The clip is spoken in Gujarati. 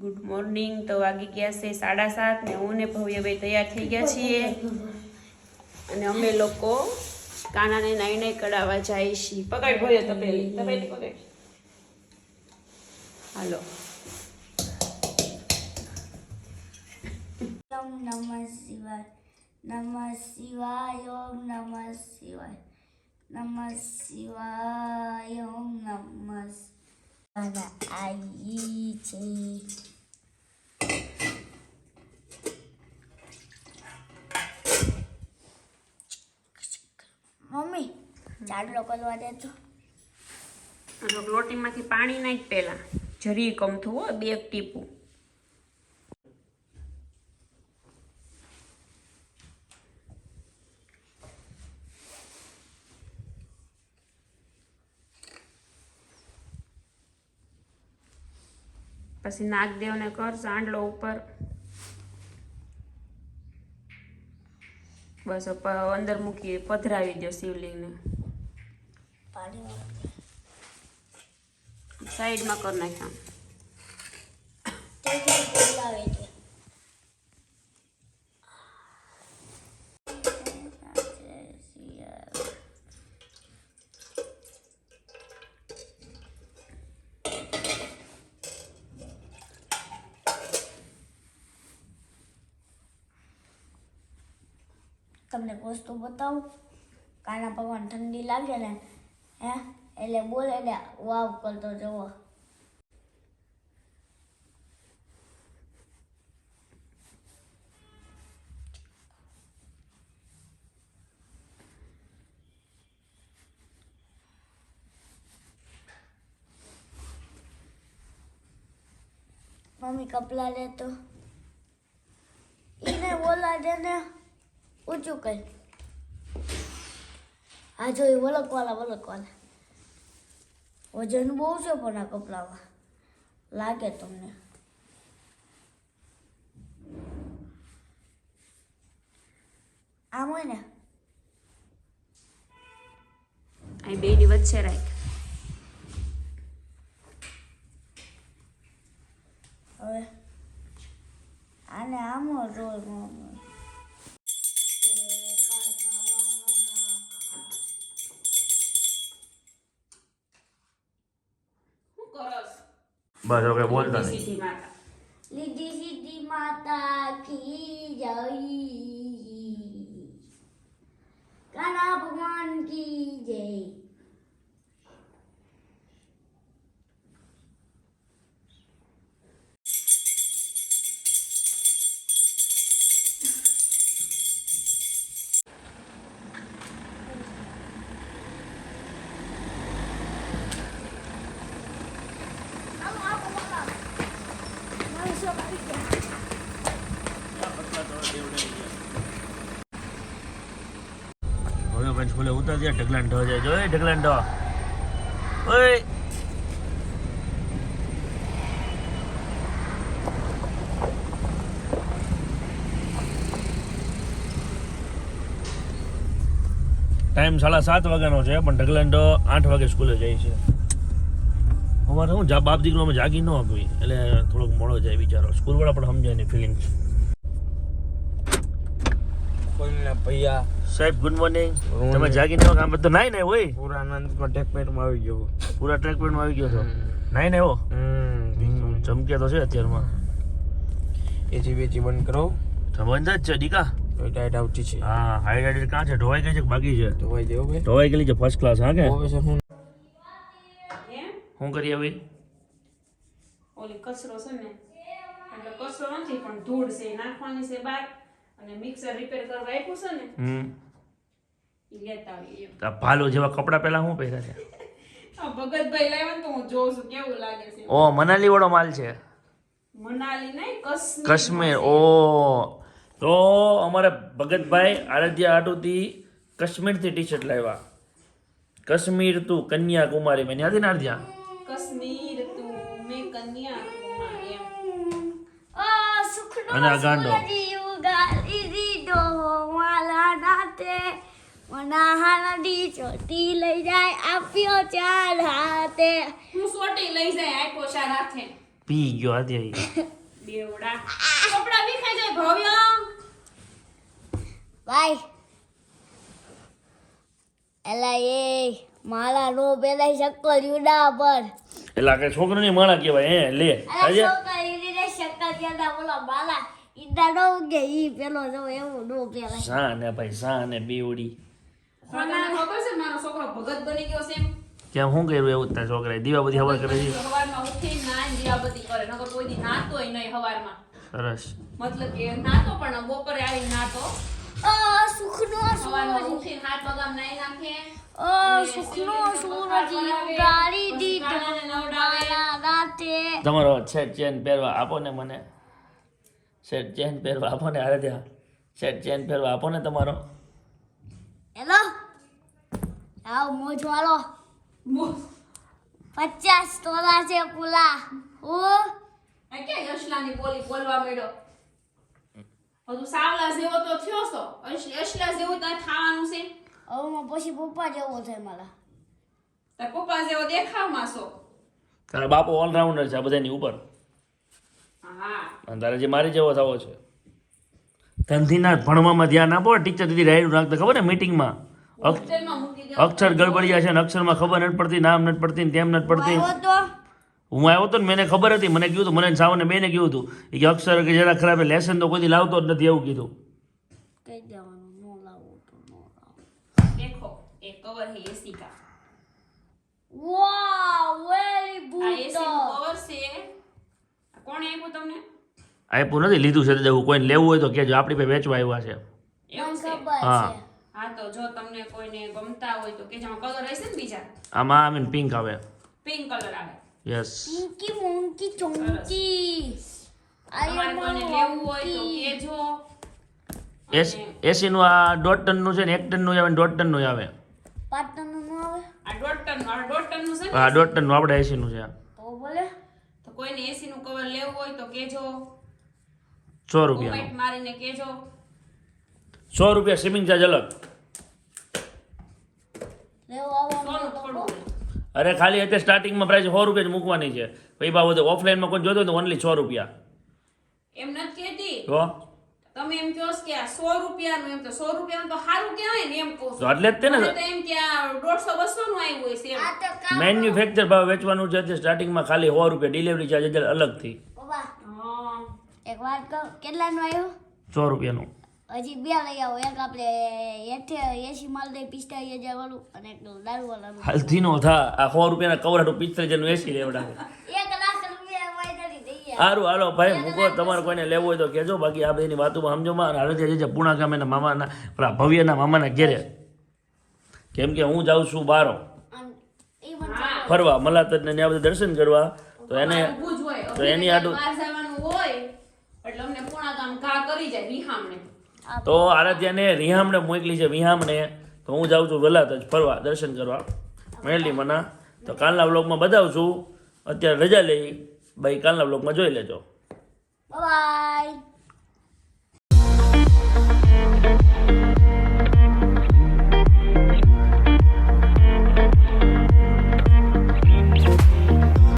Good morning. તો વાગી ગયા છે સાડા સાત ને હું ને ભવ્યભાઈ તૈયાર થઈ ગયા છીએ. અને અમે લોકો કાનાને નાઈ નાઈ કઢાવવા જાય છીએ. પકડ ભવ્ય તપેલી તપેલી પકડ. હાલો. ઓમ નમઃ શિવાય નમઃ શિવાય, ઓમ નમઃ શિવાય નમઃ શિવાય, ઓમ નમઃ આવી છે મમ્મી ચાડલો કરવા દે તો લોટીમાંથી પાણી નાખ પહેલાં. જરી કમથું હો બે ટીપું. પછી નાગદેવને કર સાંડલો ઉપર. બસ અંદર મૂકી પધરાવી દો શિવલિંગને. સાઈડમાં કરી નાખ્યા તે જે બોલાવે છે તમને એક વસ્તુ બતાવું કાના પગમાં ઠંડી લાગે ને હે એટલે બોલે ને વાવ કરતો જવો મમ્મી કપલા લે તો એને બોલા દે ને ઊંચું કર આ જોયું વલકવાલા વલકવાલા વજન બહુ છે પણ આ કપડામાં. લાગે તમને. આમ હોય ને. અહીં બે ની વચ્ચે રાખ બસ હવે બોલતા નહીં લીધી સીધી માતા કી જય કાના ભગવાન કી જય હવે ઉતર જાય ઢગલાન ઢો જાય. જોઈ ઢગલાન ઢો. ઓય. ટાઈમ સાડા સાત વાગ્યાનો છે, પણ ઢગલાંડો આઠ વાગે સ્કૂલે જાય છે. શું જા બાપ દીકરો અમે જાગી ન આપી એટલે થોડોક મોડો જાય બિચારો સ્કૂલ વાળા પણ સમજાય એની ફિલિંગ ભૈયા સાહેબ ગુડ મોર્નિંગ તમે જાગી નો કામ તો નાઈ નાઈ હોય? પૂરા આનંદમાં માં આવી ગયો પૂરા ટ્રેક પેન્ટમાં આવી ગયો છો? નાઈ નાઈ હો? ચમક્યા તો છે અત્યારમાં. એસી બેચી બંધ કરો. બંધ જ છે દીકા તો ટાઈટ આવતી છે. હા હાઈડ હાઈટ કાં છે? ઢોવાઈ ગઈ છે કે બાકી છે? ઢોવાઈ જેવો ભાઈ. ઢોવાઈ ગયેલી છે ફર્સ્ટ ક્લાસ હા કે? હું શું કરીએ હવે ઓલી કચરો છે ને એટલે કચરો નથી પણ ધૂળ છે નાખવાની છે બાર અને મિક્સર રિપેર કરવા આપ્યું છે ને હમ. લેતા આવી ભાલો જેવા કપડાં પહેલા શું પહેર્યા છે? ભગતભાઈ લાવ્યા તો હું જોઉં છું કેવું લાગે છે. ઓ મનાલી વાળો માલ છે. મનાલી નહીં કશ્મીર કશ્મીર ઓ. તો અમારે ભગતભાઈ આરાધ્યા આટુથી કશ્મીરથી ટી શર્ટ લાવ્યા. કશ્મીર તું કન્યાકુમારી મેં. યાદ ને આરાધ્યા? કાશ્મીર તું મેં કન્યાકુમારી એમ. આ સુખનો અને આ ગાંડો. સૂરજ દીધો માલા નાતે મનાહાની ચોટી લઈ જાય આપ્યો ચાર હાથે. હું સોટી લઈ જાય આપ્યો ચાર હાથે. પી ગયો આજે. બેવડા. કપડા વિખાઈ જાય ભવ્ય. ભાઈ એલા એ મારા નો પેલા શક્કર યુડા પર. એટલે આ છોકરાની માળા કહેવાય હે લે આજે છોકરા ઈને શક્કર બોલો મારા ઈડા નો કે ઈ પેલો જો એવું નો પેલા સા ને ભાઈ સા ને બીવડી તમને ખબર છે? મારો છોકરો ભગત બની ગયો છે કેમ શું કર્યું એવું તારા છોકરાએ? દીવા બધી ખબર કરે છે? સવારમાં નાઈને દીવાબત્તી કરે નકર કોઈ દી નાતોય નહીં સવારમાં સરસ. મતલબ કે નાતો પણ બપોરે આવી નાતો નાઈ નાખે. આ સુખનો સૂરજ ગાડી દીધો. મારા રાતે. તમારો સેટ ચેન પહેરવા આપો ને મને. સેટ ચેન પહેરવા આપો ને અરે ત્યાં સેટ ચેન પહેરવા આપો ને તમારો. હેલો? આવ મોજ વાળો પચાસ તોલા છે પુલા. હું. આ ક્યાં યશલાની બોલી બોલવા માંડ્યો? હજુ સાવલા જેવો તો થયો છો? અશલા જેવું તો થવાનું છે? હવે માં પછી પપ્પા જેવો છે મારા. તાર પપ્પા જેવો દેખાવમાં છો? તારા બાપો ઓલરાઉન્ડર છે બધાની ઉપર. હા. અને તારે જે મારી જેવો થવો છે. ધનથીના ભણવામાં ધ્યાન આપો ટીચર દીદી રાયડું રાખતા ખબર ને મીટિંગમાં અક્ષર ગડબડિયા છે ને અક્ષરમાં ખબર નથી પડતી નામ નથી પડતી તેમ નથી પડતી. હું આવ્યો હતો ને મને ખબર હતી મને કીધું હતું મને સાવને બેને કીધું હતું. કે અક્ષર કે જરા ખરાબ લેસન તો કોઈ દી લાવતો જ નથી એવું કીધું. કહી દેવાનું નો લાવું તો નો લાવું દેખો એ કવર હે એસી કા. વાવ વેરી આ એસી કવર છે. કોણે આપ્યું તમને? આપ્યું નથી લીધું છે તો કોઈને લેવું હોય તો કહેજો આપણી પાસે વેચવા આવ્યા છે. એવું છે? હા. હા તો જો તમને કોઈને ગમતા હોય તો કે જેમાં કલર હશે ને બીજા? આમાં મીન પિંક આવે. પિંક કલર આવે. યસ પિંકી મોંકી ચોંકી તમારે કોઈને લેવું હોય તો કેજો. એસ એસીનું આ દોઢ ટનનું છે ને એક ટનનું આવે ને દોઢ પાટણનું નો આવે? આ દોઢ ટન ટનનું? છે ને આપણે એસીનું છે તો બોલે. તો કોઈને એસી નું કવર લેવું હોય તો કેજો. સો રૂપિયા મારીને કેજો. સો રૂપિયા સ્વિમિંગ ચાર્જ અલગ. અરે ખાલી અત્યારે સ્ટાર્ટિંગમાં પ્રાઇસ સો રૂપિયા જ મૂકવાની છે. પછી બાબતે ઓફલાઈનમાં કોઈ જોતો હોય તો ઓનલી સો રૂપિયા. એમ નથી કહેતી? તો તમે એમ કહો કે આ સો રૂપિયાનું એમ તો સો રૂપિયાનું તો સારું કહેવાય ને એમ કહું એટલે જ તે ને એમ કે આ દોઢસો બસો નું આવ્યું હોય છે એમ. આ તો કામ મેન્યુફેક્ચર ભાવ વેચવાનું છે સ્ટાર્ટિંગમાં ખાલી સો રૂપિયા ડિલિવરી ચાર્જ અલગથી. એક વાત કહું કેટલાનું આવ્યું સો રૂપિયાનું. હજી બે લઈ આવો. એક આપણે એઠે એસી માલ દઈ પિસ્તાળીસ હજાર વાળું અને એક દારૂ વાળાનું. હલ્દી નો થા. આ સો રૂપિયાના કવર હાટું પિસ્તાલીસ હજારનું એસી લેવડાવે એક લાખ રૂપિયા વાયદાની દઈએ સારું હાલો ભાઈ મૂકો. તમારે કોઈને લેવું હોય તો કહેજો. બાકી આ બધી વાતોમાં સમજો માં હાલો ત્યાં જજે પૂણા ગામે એના મામાના પેલા ભવ્યના મામાના ઘેરે. કેમ કે હું જાઉં છું બારો. ફરવા મલાતર ને ત્યાં બધા દર્શન કરવા. તો એને જ તો એની આડું- હોય એટલે અમને પૂણા ગામ કા કરી જાય વિહામને તો આરાધ્યાને રિહામણે મોકલી છે વિહામણે તો હું જાઉં છું વહેલા જ ફરવા દર્શન કરવા. મેળલી મના. તો કાલના બ્લોગમાં બતાવું છું. અત્યારે રજા લઈ ભાઈ કાલના બ્લોગમાં જોઈ લેજો. બાય